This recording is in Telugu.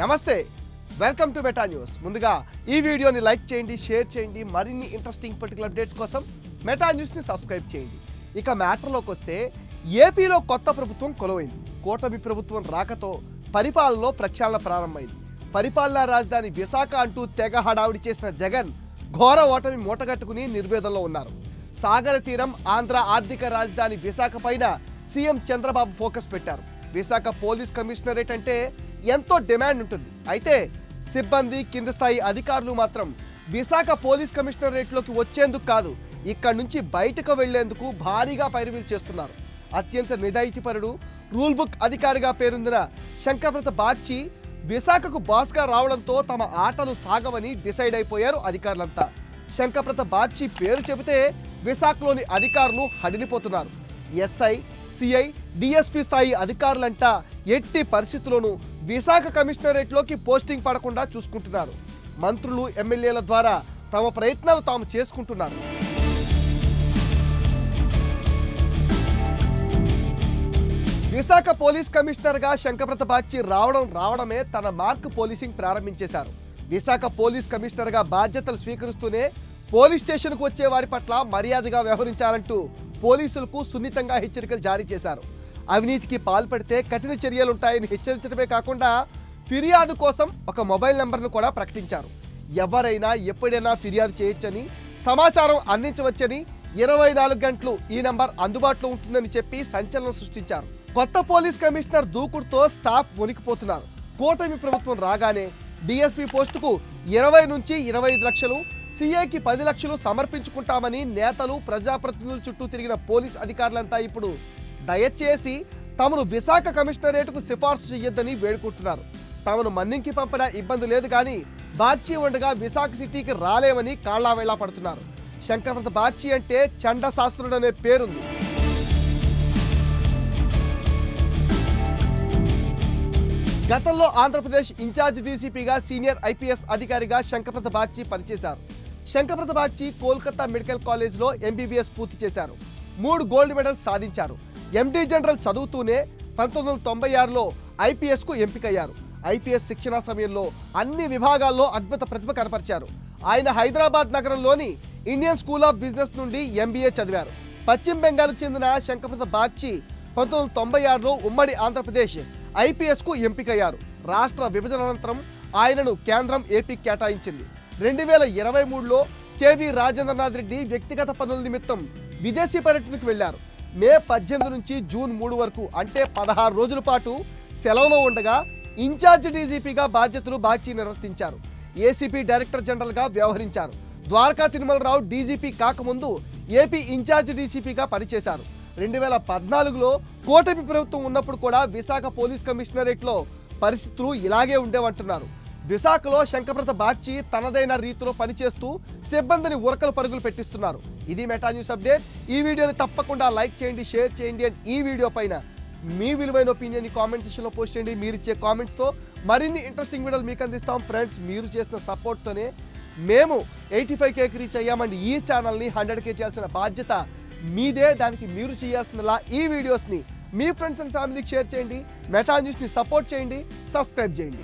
నమస్తే వెల్కమ్ టు మెటా న్యూస్. ముందుగా ఈ వీడియోని లైక్ చేయండి షేర్ చేయండి మరిన్ని ఇంట్రెస్టింగ్ పొలిటికల్ అప్డేట్స్ కోసం మెటా న్యూస్ని సబ్స్క్రైబ్ చేయండి. ఇక మ్యాటర్లోకి వస్తే ఏపీలో కొత్త ప్రభుత్వం కొలువైంది. కూటమి ప్రభుత్వం రాకతో పరిపాలనలో ప్రక్షాళన ప్రారంభమైంది. పరిపాలనా రాజధాని విశాఖ అంటూ తెగ హడావిడి చేసిన జగన్ ఘోర ఓటమి మూటగట్టుకుని నిర్వేదంలో ఉన్నారు. సాగర తీరం ఆంధ్ర ఆర్థిక రాజధాని విశాఖ పైన సీఎం చంద్రబాబు ఫోకస్ పెట్టారు. విశాఖ పోలీస్ కమిషనరేట్ అంటే ఎంతో డిమాండ్ ఉంటుంది. అయితే సిబ్బంది కింద స్థాయి అధికారులు మాత్రం విశాఖ పోలీస్ కమిషనరేట్లోకి వచ్చేందుకు కాదు ఇక్కడ నుంచి బయటకు వెళ్ళేందుకు భారీగా పైరువీలు చేస్తున్నారు. అత్యంత నిజాయితీపరుడు రూల్ బుక్ అధికారిగా పేరొందిన శంకర్వ్రత బాచి విశాఖకు బాస్గా రావడంతో తమ ఆటలు సాగవని డిసైడ్ అయిపోయారు అధికారులంతా. శంకప్రత బాచి పేరు చెబితే విశాఖలోని అధికారులు హడిలిపోతున్నారు. ఎస్ఐ సిఐ డిఎస్పీ స్థాయి అధికారులంటా ఎట్టి పరిస్థితుల్లోనూ విశాఖ కమిషనరేట్లోకి పోస్టింగ్ పడకుండా చూసుకుంటున్నారు. మంత్రులు ఎమ్మెల్యేల ద్వారా తమ ప్రయత్నాలు తాము చేసుకుంటున్నారు. విశాఖ పోలీస్ కమిషనర్గా శంకప్రత బాగ్చి రావడం రావడమే తన మార్క్ పోలీసింగ్ ప్రారంభించేశారు. విశాఖ పోలీస్ కమిషనర్గా బాధ్యతలు స్వీకరిస్తూనే పోలీస్ స్టేషన్కు వచ్చే వారి పట్ల మర్యాదగా వ్యవహరించాలంటూ పోలీసులకు సున్నితంగా హెచ్చరికలు జారీ చేశారు. అవినీతికి పాల్పడితే కఠిన చర్యలుంటాయని హెచ్చరించడమే కాకుండా ఫిర్యాదు కోసం ఒక మొబైల్ నెంబర్ను కూడా ప్రకటించారు. ఎవరైనా ఎప్పుడైనా ఫిర్యాదు చేయొచ్చని సమాచారం అందించవచ్చని ఇరవై నాలుగు గంటలు ఈ నంబర్ అందుబాటులో ఉంటుందని చెప్పి సంచలనం సృష్టించారు. కొత్త పోలీస్ కమిషనర్ దూకుడుతో స్టాఫ్ వణికిపోతున్నారు. కూటమి ప్రభుత్వం రాగానే డిఎస్పీ పోస్టుకు ఇరవై నుంచి ఇరవై ఐదు లక్షలు సీఏకి పది లక్షలు సమర్పించుకుంటామని నేతలు ప్రజాప్రతినిధుల చుట్టూ తిరిగిన పోలీస్ అధికారులంతా ఇప్పుడు దయచేసి తమను విశాఖ కమిషనరేట్కు సిఫార్సు చేయొద్దని వేడుకుంటున్నారు. తమను మన్నింకి పంపిన ఇబ్బంది లేదు కానీ బాచి ఉండగా విశాఖ సిటీకి రాలేమని కాళ్ళావేళా పడుతున్నారు. శంకరప్రత బాచి అంటే చండ శాస్త్రుడు అనే పేరుంది. గతంలో ఆంధ్రప్రదేశ్ ఇన్ఛార్జ్ డీసీపీగా సీనియర్ ఐపీఎస్ అధికారిగా శంకరప్రత బాచి పనిచేశారు. శంకరప్రత బాచి కోల్కతా మెడికల్ కాలేజ్లో ఎంబీబీఎస్ పూర్తి చేశారు. మూడు గోల్డ్ మెడల్స్ సాధించారు. ఎండీ జనరల్ చదువుతూనే పంతొమ్మిది వందల తొంభై ఆరులో ఐపీఎస్కు ఎంపికయ్యారు. ఐపీఎస్ శిక్షణా సమయంలో అన్ని విభాగాల్లో అద్భుత ప్రతిభ కనపరిచారు. ఆయన హైదరాబాద్ నగరంలోని ఇండియన్ స్కూల్ ఆఫ్ బిజినెస్ నుండి ఎంబీఏ చదివారు. పశ్చిమ బెంగాల్కు చెందిన శంకరప్రత బాగ్చి పంతొమ్మిది వందల తొంభై ఆరులో ఉమ్మడి ఆంధ్రప్రదేశ్ ఐపీఎస్కు ఎంపికయ్యారు. రాష్ట్ర విభజన అనంతరం ఆయనను కేంద్రం ఏపీ కేటాయించింది. రెండు వేల ఇరవై మూడులో కేవీ రాజేంద్రనాథ్ రెడ్డి వ్యక్తిగత పనుల నిమిత్తం విదేశీ పర్యటనకు వెళ్ళారు మే పద్దెనిమిది నుంచి జూన్ మూడు వరకు అంటే పదహారు రోజుల పాటు సెలవులో ఉండగా ఇన్ఛార్జ్ డీజీపీగా బాధ్యతలు బాచి నిర్వర్తించారు. ఏసీపీ డైరెక్టర్ జనరల్గా వ్యవహరించారు. ద్వారకా తిరుమలరావు డీజీపీ కాకముందు ఏపీ ఇన్ఛార్జ్ డీసీపీగా పనిచేశారు. రెండు వేల పద్నాలుగులో కూటమి ప్రభుత్వం ఉన్నప్పుడు కూడా విశాఖ పోలీస్ కమిషనరేట్లో పరిస్థితులు ఇలాగే ఉండేవంటున్నారు. విశాఖలో శంకప్రత బాచి తనదైన రీతిలో పనిచేస్తూ సిబ్బందిని ఉరకలు పరుగులు పెట్టిస్తున్నారు. ఇది మెటా న్యూస్ అప్డేట్. ఈ వీడియోని తప్పకుండా లైక్ చేయండి షేర్ చేయండి అండ్ ఈ వీడియో పైన మీ విలువైన ఒపీనియన్ కామెంట్ సెక్షన్లో పోస్ట్ చేయండి. మీరు ఇచ్చే కామెంట్స్తో మరిన్ని ఇంట్రెస్టింగ్ వీడియోలు మీకు అందిస్తాం. ఫ్రెండ్స్ మీరు చేసిన సపోర్ట్తోనే మేము ఎయిటీ ఫైవ్ కేకి రీచ్ అయ్యామండి ఈ ఛానల్ని హండ్రెడ్ కే చేయాల్సిన బాధ్యత మీదే. దానికి మీరు చేయాల్సినలా ఈ వీడియోస్ని మీ ఫ్రెండ్స్ అండ్ ఫ్యామిలీకి షేర్ చేయండి. మెటా న్యూస్ని సపోర్ట్ చేయండి సబ్స్క్రైబ్ చేయండి.